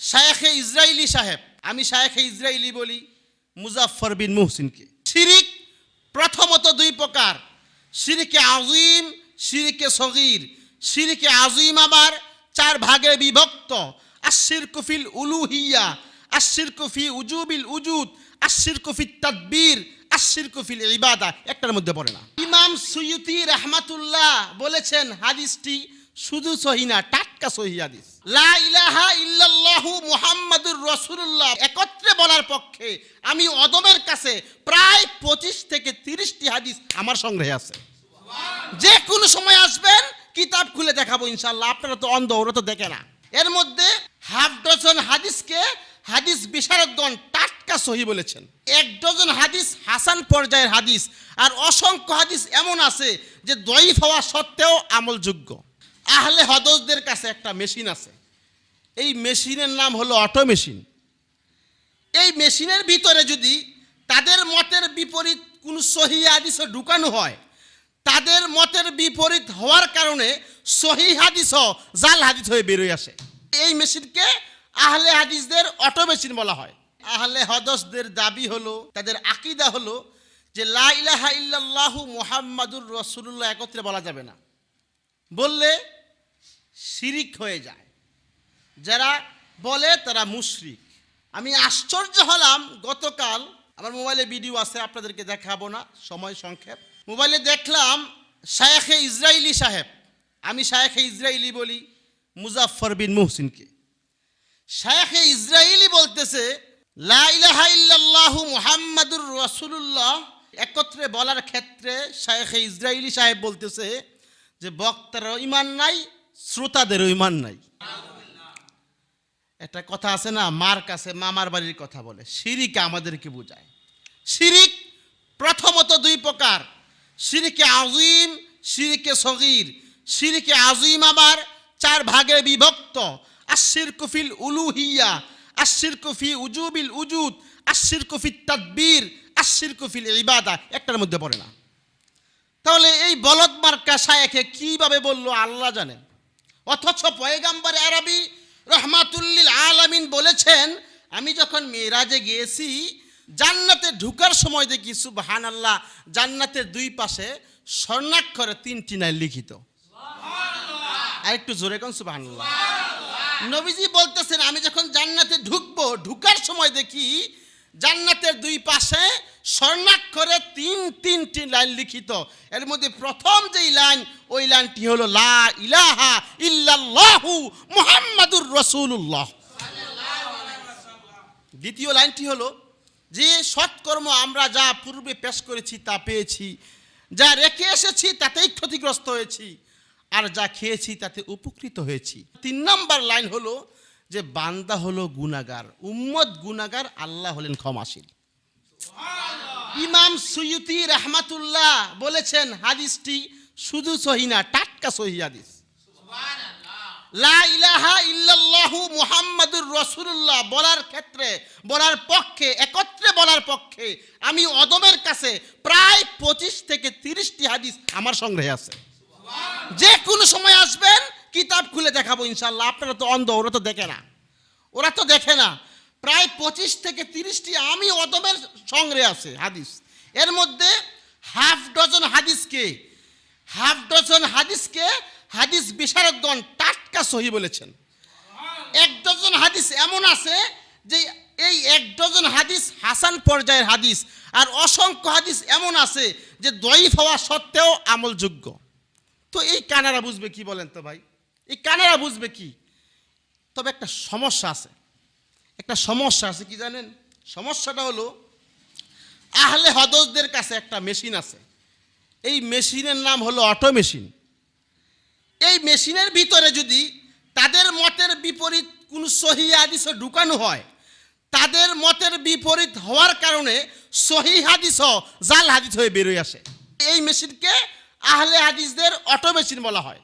শায়েখে Israeli সাহেব, আমি শায়েখে Israeli বলি মুজাফর বিন মুহসিনকে। শিরিক প্রথমত দুই প্রকার, শিরিকে আজিম শিরিকে সগির। শিরিকে আজিম আবার চার ভাগে বিভক্ত আশির কুফিল উলুহিয়া আশির কুফি উজুবিল উজুদ আশির কুফি তদবির আশির কুফিল ইবাদা। একটার মধ্যে পড়ে না। ইমাম সুয়ুতি রহমাতুল্লাহ বলেছেন হাদিসটি শুধু সহি না, টাটকা সহি হাদিস। লা ইলাহা ইল্লাল্লাহু মুহাম্মাদুর রাসূলুল্লাহ। একত্রে বলার পক্ষে আমি অদমের কাছে প্রায় পঁচিশ থেকে তিরিশটি হাদিস আমার সংগ্রহে আছে। যে কোনো সময় আসবেন, কিতাব খুলে দেখাবো ইনশাল্লাহ আপনারা তো অন্ধ, ওরা তো দেখে না। এর মধ্যে হাফ ডজন হাদিসকে হাদিস বিশারদগণ টাটকা সহি বলেছেন। এক ডজন হাদিস হাসান পর্যায়ের হাদিস, আর অসংখ্য হাদিস এমন আছে যে দইফ হওয়া সত্ত্বেও আমলযোগ্য। আহলে হদসদের কাছে একটা মেশিন আছে। এই মেশিনের নাম হলো অটো মেশিন এই মেশিনের ভিতরে যদি তাদের মতের বিপরীত কোনো সহি হাদিসও ঢুকানো হয়, তাদের মতের বিপরীত হওয়ার কারণে সহি হাদিসও জাল হাদিস হয়ে বেরোয় আসে। এই মেশিনকে আহলে হাদিসদের অটো মেশিন বলা হয়। আহলে হদসদের দাবি হলো, তাদের আকিদা হলো যে লা ইলাহা ইল্লাল্লাহু মুহাম্মাদুর রসুল্লাহ একত্রে বলা যাবে না। বললে শিরিক হয়ে যায়। যারা বলে তারা মুশরিক। আমি আশ্চর্য হলাম, গতকাল আমার মোবাইলে ভিডিও আছে, আপনাদেরকে দেখাবো না, সময় সংক্ষেপ। মোবাইলে দেখলাম শায়েখে ইসরায়েলি সাহেব, আমি শায়েখে ইসরায়েলি বলি মুজাফর বিন মুহসিনকে। শায়েখে ইসরায়েলি বলতেছে, লা ইলাহা ইল্লাল্লাহু মুহাম্মাদুর রাসূলুল্লাহ। একত্রে বলার ক্ষেত্রে শায়েখে ইসরায়েলি সাহেব বলতেছে যে, বক্তারও ইমান নাই শ্রোতাদেরও ইমান নাই। একটা কথা আছে না, মার কাছে মামার বাড়ির কথা বলে, শিরিক আমাদেরকে বোঝায়। শিরিক প্রথমত দুই প্রকার, শিরিকে আজিম, শিরিকে সগির। শিরিকে আজিম আবার চার ভাগে বিভক্ত আশির কুফিল উলুহিয়া আশির কুফি উজুবিল উজুদ আশির কুফি তদবির আশির কুফিল ইবাদা, একটার মধ্যে পড়ে না। তাহলে এই বলদ মার্কা শায়েখে কীভাবে বলল আল্লাহ জানেন? অথচ পয়গাম্বার আরবি রহমাতুল্লিল আলামিন বলেছেন আমি যখন মেয়েরাজে গিয়েছি জান্নাতে ঢুকার সময় দেখি সুবহান আল্লাহ জান্নাতের দুই পাশে স্বর্ণাক্ষরে তিনটি নাই লিখিত। আর একটু জোরে কোন সুবহান আল্লাহ নবীজি বলতেছেন আমি যখন জান্নাতে ঢুকবো ঢুকার সময় দেখি জান্নাতের দুই পাশে স্বর্ণাক্ষরে তিন তিনটি লাইন লিখিত। এর মধ্যে প্রথম যেই লাইন, ওই লাইনটি হলো, লা ইলাহা ইল্লাল্লাহু মুহাম্মাদুর রাসূলুল্লাহ। দ্বিতীয় লাইনটি হলো, যে সৎকর্ম আমরা যা পূর্বে পেশ করেছি তা পেয়েছি। যা রেখে এসেছি তাতেই ক্ষতিগ্রস্ত হয়েছি। আর যা খেয়েছি তাতে উপকৃত হয়েছি। তিন নম্বর লাইন হলো, যে বান্দা হলো গুনাগার উম্মত গুনাগার আল্লাহ হলেন ক্ষমাশীল। ইমাম সুয়ুতি রহমাতুল্লাহ বলেছেন, হাদিসটি শুধু সহি না, টাটকা সহি হাদিস। লা ইলাহা ইল্লাল্লাহু মুহাম্মাদুর রাসূলুল্লাহ বলার ক্ষেত্রে, বলার পক্ষে, একত্রে বলার পক্ষে আমি অদমের কাছে প্রায় পঁচিশ থেকে তিরিশটি হাদিস আমার সংগ্রহে আছে। যে কোনো সময় আসবেন, কিতাব খুলে দেখাবো ইনশাল্লাহ আপনারা তো অন্ধ, ওরা তো দেখে না। ওরা তো দেখে না। প্রায় পঁচিশ থেকে তিরিশটি আমি অদমের সংগ্রহে আছে, হাদিস। এর মধ্যে হাফ ডজন হাদিসকে, হাফ ডজন হাদিসকে হাদিস বিশারদগণ টাটকা সহি বলেছেন। এক ডজন হাদিস এমন আছে যে এই এক ডজন হাদিস হাসান পর্যায়ের হাদিস, আর অসংখ্য হাদিস এমন আছে যে দইফ হওয়া সত্ত্বেও আমলযোগ্য। তো এই কানারা বুঝবে কি বলেন তো ভাই? এই কানারা বুঝবে কি? তবে একটা সমস্যা আছে। একটা সমস্যা আছে, কি জানেন? সমস্যাটা হলো, আহলে হদসদের কাছে একটা মেশিন আছে। এই মেশিনের নাম হলো অটো মেশিন এই মেশিনের ভিতরে যদি তাদের মতের বিপরীত কোনো সহি হাদিসও ঢুকানো হয়, তাদের মতের বিপরীত হওয়ার কারণে সহি হাদিসও জাল হাদিস হয়ে বেরোয় আসে। এই মেশিনকে আহলে হাদিসদের অটো মেশিন বলা হয়।